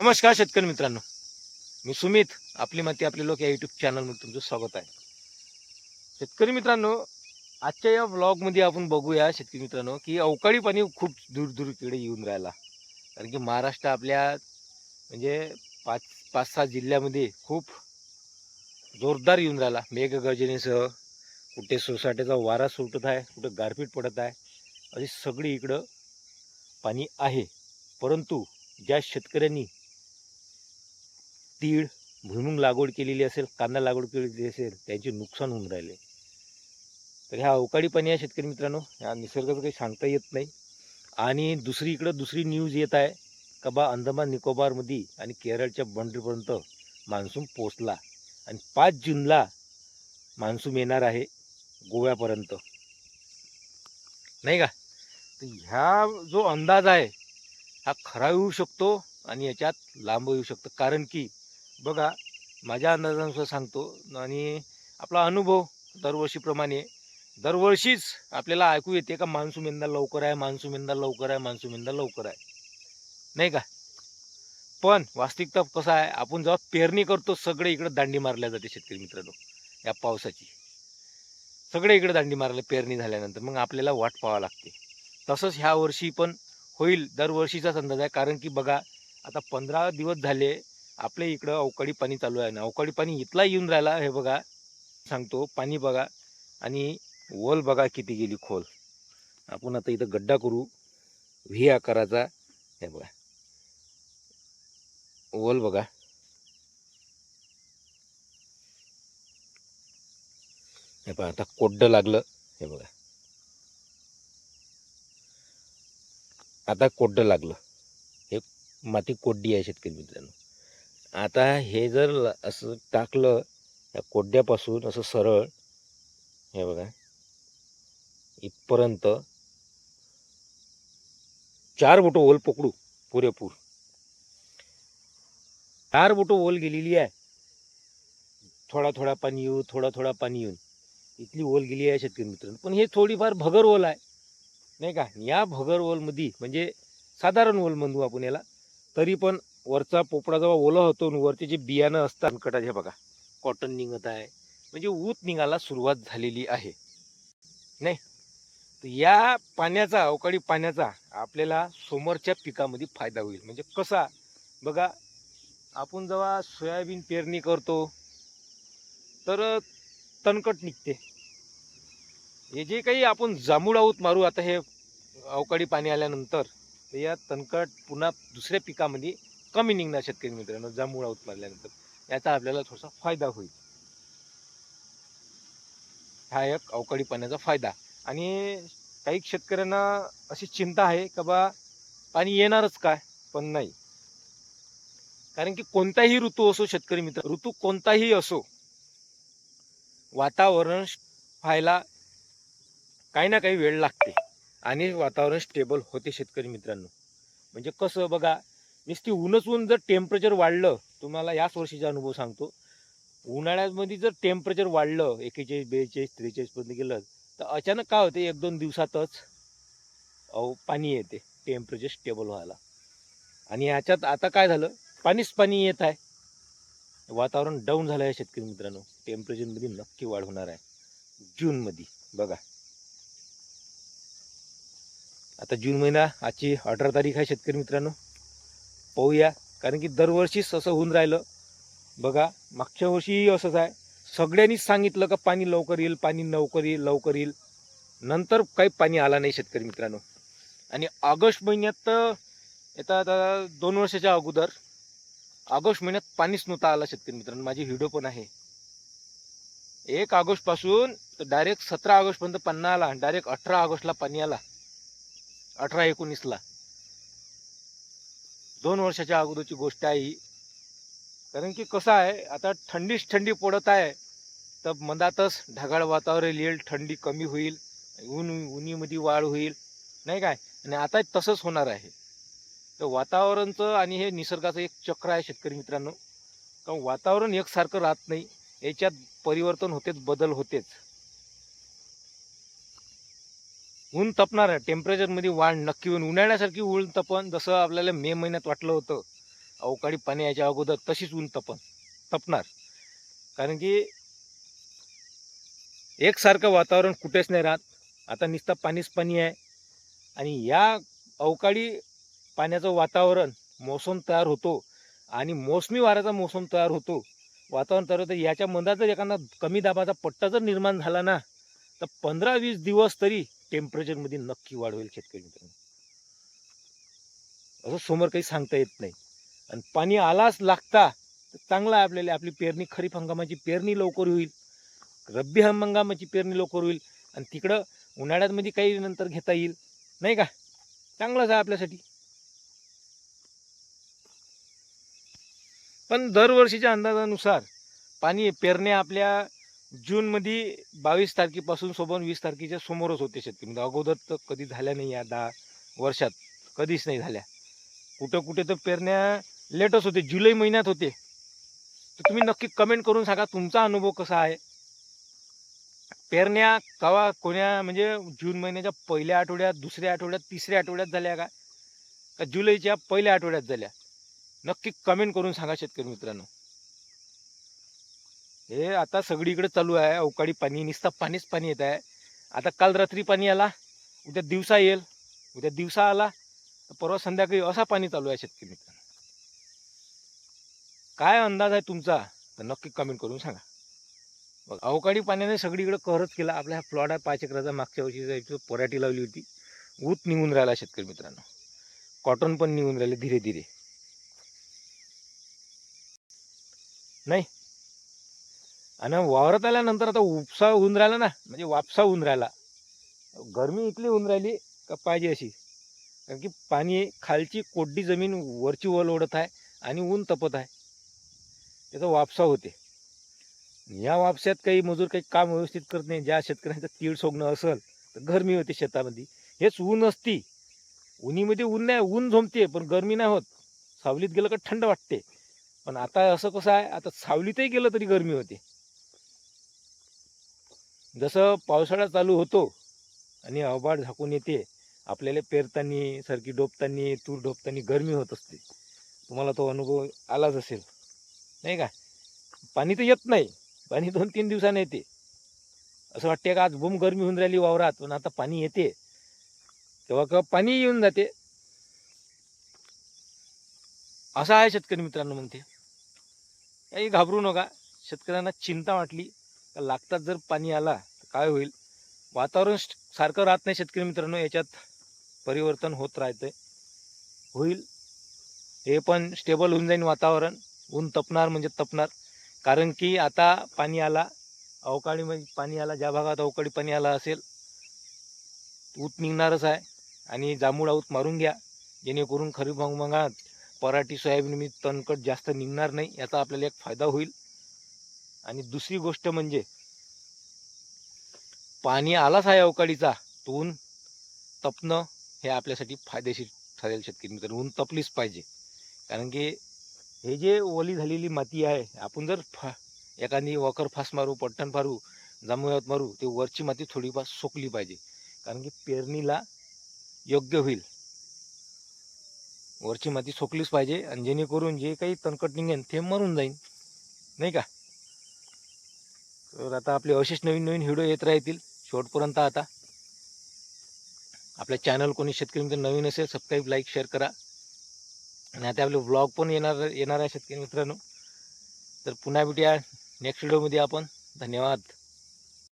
नमस्कार शेतकरी मित्रांनो. मी सुमित आपली माती आपले लोक या युट्यूब चॅनलमध्ये तुमचं स्वागत आहे. शेतकरी मित्रांनो आजच्या या ब्लॉगमध्ये आपण बघूया शेतकरी मित्रांनो की अवकाळी पाणी खूप दूर दूर इकडे येऊन राहिला. कारण की महाराष्ट्र आपल्या म्हणजे पाच पाच सहा जिल्ह्यामध्ये खूप जोरदार येऊन राहिला. मेघगर्जनेसह कुठे सोसाट्याचा वारा सुटत आहे कुठं गारपीट पडत आहे अशी सगळी इकडं पाणी आहे. परंतु ज्या शेतकऱ्यांनी तीळ भुईमुंग लागवड केलेली असेल कांदा लागवड केलेली असेल त्यांचे नुकसान होऊन राहिले. तर ह्या अवकाळी पाणी आहे शेतकरी मित्रांनो ह्या निसर्गाचं काही सांगता येत नाही. आणि दुसरी इकडं दुसरी न्यूज येत आहे का बा अंदमान निकोबारमध्ये आणि केरळच्या बंडरीपर्यंत मान्सून पोचला आणि पाच जूनला मान्सून येणार आहे गोव्यापर्यंत. नाही का? तर ह्या जो अंदाज आहे हा खरा येऊ शकतो आणि याच्यात लांब येऊ शकतं. कारण की बघा माझ्या अंदाजानुसार सांगतो आणि आपला अनुभव दरवर्षीप्रमाणे दरवर्षीच आपल्याला ऐकू येते का मान्सून यंदा लवकर आहे मान्सून यंदा लवकर आहे मान्सून यंदा लवकर आहे. नाही का? पण वास्तविकता कसं आहे आपण जेव्हा पेरणी करतो सगळे इकडे दांडी मारल्या जाते शेतकरी मित्रांनो या पावसाची. सगळे इकडे दांडी मारले पेरणी झाल्यानंतर मग आपल्याला वाट पाहावं लागते. तसंच ह्या वर्षी पण होईल दरवर्षीचाच अंदाज आहे कारण की बघा आता पंधरा दिवस झाले आपल्या इकडं अवकाळी पाणी चालू आहे ना अवकाळी पाणी इथला येऊन राहिला हे बघा सांगतो पाणी बघा आणि वल बघा किती गेली खोल. आपण आता इथं गड्डा करू व्ही आकाराचा हे बघा. वल बघा. हे पहा आता कोड्ड लागलं हे बघा. आता कोड्ड लागलं. हे माती कोड्डी आहे शेतकरी मित्रांनो. आता हे जर असं टाकलं या कोड्यापासून असं सरळ हे बघा. इथपर्यंत चार बोटं ओल पकडू पुरेपूर. चार बोटं ओल गेलेली आहे. थोडा थोडा पाणी येऊ थोडा थोडा पाणी येऊन. इथली ओल गेली आहे शेतकरी मित्रांनो. पण हे थोडीफार भगर ओल आहे. नाही का? या भगर ओलमध्ये म्हणजे साधारण ओल म्हणू आपण याला तरी पण वरचा पोपडा जेव्हा ओला होतो वरचे जे बियाणं असतात कटाचे बघा. कॉटन निघत आहे. म्हणजे ऊत निघायला सुरुवात झालेली आहे. नाही? तर या पाण्याचा अवकाळी पाण्याचा आपल्याला समोरच्या पिकामध्ये फायदा होईल. म्हणजे कसा? बघा आपण जेव्हा सोयाबीन पेरणी करतो तर तणकट निघते. हे जे काही आपण जांभूळ आहोत मारू आता हे अवकाळी पाणी आल्यानंतर तर या तणकट पुन्हा दुसऱ्या पिकामध्ये कमी निघणार शेतकरी मित्रांनो जांभूळ उत्पादल्यानंतर याचा आपल्याला थोडासा फायदा होईल. हा एक अवकाळी पाण्याचा फायदा. आणि काही शेतकऱ्यांना अशी चिंता आहे का बा पाणी येणारच काय? पण नाही. कारण की कोणताही ऋतू असो शेतकरी मित्र ऋतू कोणताही असो वातावरण व्हायला काही ना काही वेळ लागते. आणि वातावरण स्टेबल होते शेतकरी मित्रांनो. म्हणजे कसं बघा नुसती ऊनच ऊन जर टेम्परेचर वाढलं तुम्हाला याच वर्षीचा अनुभव सांगतो. उन्हाळ्यामध्ये जर टेम्परेचर वाढलं एकेचाळीस बेचाळीस त्रेचाळीसपर्यंत गेलं तर अचानक काय होते एक दोन दिवसातच अहो पाणी येते. टेम्परेचर स्टेबल व्हायला. आणि याच्यात आता काय झालं पाणीच पाणी येत आहे. वातावरण डाऊन झालं आहे शेतकरी मित्रांनो. टेम्परेचरमध्ये नक्की वाढ होणार आहे. जूनमध्ये बघा. आता जून महिना आजची अठरा तारीख आहे शेतकरी मित्रांनो. पाहूया. कारण की दरवर्षीच असं होऊन राहिलं. बघा मागच्या वर्षीही असंच आहे. सगळ्यांनीच सांगितलं का पाणी लवकर येईल पाणी लवकर येईल लवकर येईल. नंतर काही पाणी आला नाही शेतकरी मित्रांनो. आणि ऑगस्ट महिन्यात येता आता दोन वर्षाच्या अगोदर ऑगस्ट महिन्यात पाणीच नव्हता आला शेतकरी मित्रांनो. माझी व्हिडिओ पण आहे. एक ऑगस्टपासून तर डायरेक्ट सतरा ऑगस्टपर्यंत पन्ना आला डायरेक्ट अठरा ऑगस्टला पाणी आला. अठरा एकोणीसला. दोन वर्षाच्या अगोदरची गोष्ट आहे ही. कारण की कसं आहे आता थंडीच थंडी पडत आहे तर मधातच ढगाळ वातावरण येईल थंडी कमी होईल ऊन उन्हीमध्ये वाढ होईल नाही काय? आणि आता तसंच होणार आहे. तर वातावरणचं आणि हे निसर्गाचं एक चक्र आहे शेतकरी मित्रांनो. कारण वातावरण एकसारखं राहत नाही याच्यात परिवर्तन होतेच बदल होतेच. ऊन तपणार आहे. टेम्परेचरमध्ये वाढ नक्की होईल. उन्हाळ्यासारखी ऊन तपन जसं आपल्याला मे महिन्यात वाटलं होतं अवकाळी पाणी याच्या अगोदर तशीच ऊन तपन तपणार. कारण की एकसारखं वातावरण कुठेच नाही राहत. आता नुसतं पाणीच पाणी आहे. आणि या अवकाळी पाण्याचं वातावरण मोसम तयार होतो आणि मोसमी वाऱ्याचा मोसम तयार होतो. वातावरण तयार होतं. याच्या मधात जर एखादा कमी दाबाचा पट्टा जर निर्माण झाला ना तर पंधरा वीस दिवस तरी टेम्परेचरमध्ये नक्की वाढ होईल शेतकरी मित्रांनो. असं समोर काही सांगता येत नाही. आणि पाणी आलाच लागता तर चांगला आहे आपल्याला आपली पेरणी खरीप हंगामाची पेरणी लवकर होईल. रब्बी हंगामाची पेरणी लवकर होईल. आणि तिकडं उन्हाळ्यामध्ये काही नंतर घेता येईल. नाही का? चांगलंच आहे आपल्यासाठी. पण दरवर्षीच्या अंदाजानुसार पाणी पेरण्या आपल्या जूनमध्ये बावीस तारखेपासून सोबत वीस तारखेच्या समोरच होते शेतकरी. म्हणजे अगोदर तर कधी झाल्या नाही या दहा वर्षात. कधीच नाही झाल्या. कुठं कुठे तर पेरण्या लेटच होते. जुलै महिन्यात होते. तर तुम्ही नक्की कमेंट करून सांगा तुमचा अनुभव कसा आहे? पेरण्या कवा कोण्या म्हणजे जून महिन्याच्या पहिल्या आठवड्यात दुसऱ्या आठवड्यात तिसऱ्या आठवड्यात झाल्या का? का जुलैच्या पहिल्या आठवड्यात झाल्या? नक्की कमेंट करून सांगा शेतकरी मित्रांनो. हे आता सगळीकडे चालू आहे. अवकाळी पाणी नुसतं पाणीच पाणी येत आहे. आता काल रात्री पाणी आला उद्या दिवसा येईल. उद्या दिवसा आला तर परवा संध्याकाळी असा पाणी चालू आहे शेतकरी मित्रांनो. काय अंदाज आहे तुमचा? तर नक्की कमेंट करून सांगा. बघ अवकाळी पाण्याने सगळीकडे करच केला. आपल्या ह्या प्लॉट आहे पाच एकराचा. मागच्या वर्षी पराठी लावली होती. ऊत निघून राहिला शेतकरी मित्रांनो. कॉटन पण निघून राहिले धीरे धीरे. नाही आणि वावरात आल्यानंतर आता उपसा होऊन राहिला ना म्हणजे वापसा होऊन राहिला. गरमी इथली होऊन राहिली का पाहिजे अशी. कारण की पाणी खालची कोड्डी जमीन वरची वल ओढत आहे आणि ऊन तपत आहे. त्याचा वापसा होते. या वापशात काही मजूर काही काम व्यवस्थित करत नाही. ज्या शेतकऱ्यांचं तीळ सोगणं असेल तर गरमी होते शेतामध्ये. हेच ऊन असती. उन्हीमध्ये ऊन नाही ऊन झोमते पण गरमी नाही होत. सावलीत गेलं का थंड वाटते. पण आता असं कसं आहे आता सावलीतही गेलं तरी गरमी होते. जसं पावसाळा चालू होतो आणि अबाड झाकून येते आपल्याला पेरताना सरकी डोपताना तूर डोबतानी गरमी होत असते. तुम्हाला तो अनुभव आलाच असेल. नाही का? पाणी तर येत नाही. पाणी दोन तीन दिवसाने येते. असं वाटते का आज बुम गरमी होऊन राहिली वावरात पण आता पाणी येते. तेव्हा का पाणी येऊन जाते. असं आहे शेतकरी मित्रांनो म्हणते. काही घाबरू नका. शेतकऱ्यांना चिंता वाटली. लागतात जर पाणी आला तर काय होईल? वातावरण सारखं राहत नाही शेतकरी मित्रांनो याच्यात परिवर्तन होत राहते होईल. हे पण स्टेबल होऊन जाईल वातावरण. ऊन तपणार म्हणजे तपणार. कारण की आता पाणी आला अवकाळी म्हणजे पाणी आला ज्या भागात अवकाळी पाणी आला असेल ऊत निघणारच आहे. आणि जांभूळ ऊत मारून घ्या. जेणेकरून खरीप हंगामात पराठी सोयाबीन मी तणकट जास्त निघणार नाही. याचा आपल्याला एक फायदा होईल. आणि दुसरी गोष्ट म्हणजे पाणी आलाच आहे अवकाळीचा तो ऊन तपणं हे आपल्यासाठी फायदेशीर ठरेल शेतकरी मित्र ऊन तपलीच पाहिजे. कारण की हे जे ओली झालेली माती आहे आपण जर फा एखादी वॉकर फास मारू पट्टण मारू जांभूळात मारू ते वरची माती थोडीफार सोकली पाहिजे. कारण की पेरणीला योग्य होईल. वरची माती सोकलीच पाहिजे आणि जेणेकरून जे काही तणकट निघेन ते मरून जाईल. नाही का? तर आता आपले असेच नवीन नवीन व्हिडिओ येत राहतील. शेवटपर्यंत आता. आपल्या चॅनल कोणी शेतकरी मित्र नवीन असेल सबस्क्राईब लाईक शेअर करा. आणि आता आपले ब्लॉग पण येणार येणार आहे शेतकरी मित्रांनो. तर पुन्हा भेटूया नेक्स्ट व्हिडिओमध्ये आपण. धन्यवाद.